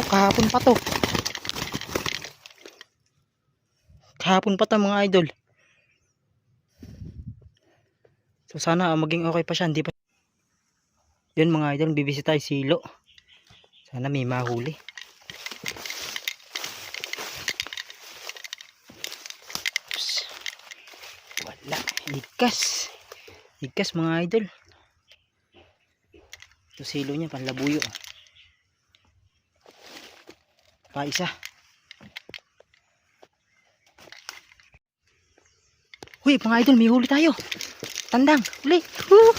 Ako, kahapon pa to. Kahapon pa to mga idol. So sana ah, maging okay pa siya. Hindi pa. Yun mga idol, bibisi tayo silo. Sana may mahuli. Oops. Wala. Ligkas. Ligkas mga idol. Ito silo niya, panlabuyo. Pa isa. Uy, mga idol, may huli tayo. Tandang, huli. Woo!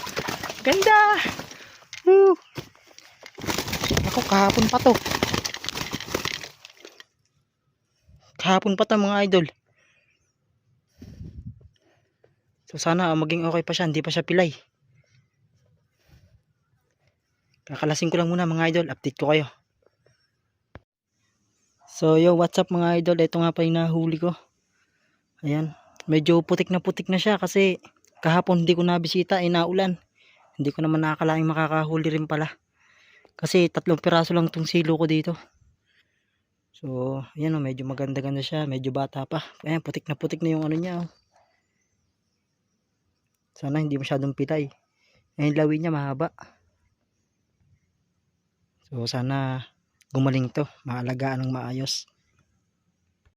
Ganda. Woo! Ako, kahapon pa to. Kahapon pa to mga idol. So sana ah, maging okay pa siya, hindi pa siya pilay. Kakalasin ko lang muna mga idol, update ko kayo. So yo, what's up mga idol? Ito nga pa yung nahuli ko. Ayan, medyo putik na putik na siya kasi kahapon hindi ko nabisita, ay naulan. Hindi ko naman nakakalaing makakahuli rin pala. Kasi tatlong piraso lang tong silo ko dito. So, ayan o, medyo maganda-ganda siya. Medyo bata pa. Ayan, putik na putik na yung ano niya. Oh. Sana hindi masyadong pilay. Ayan, lawin niya mahaba. So, sana gumaling to. Maalagaan ng maayos.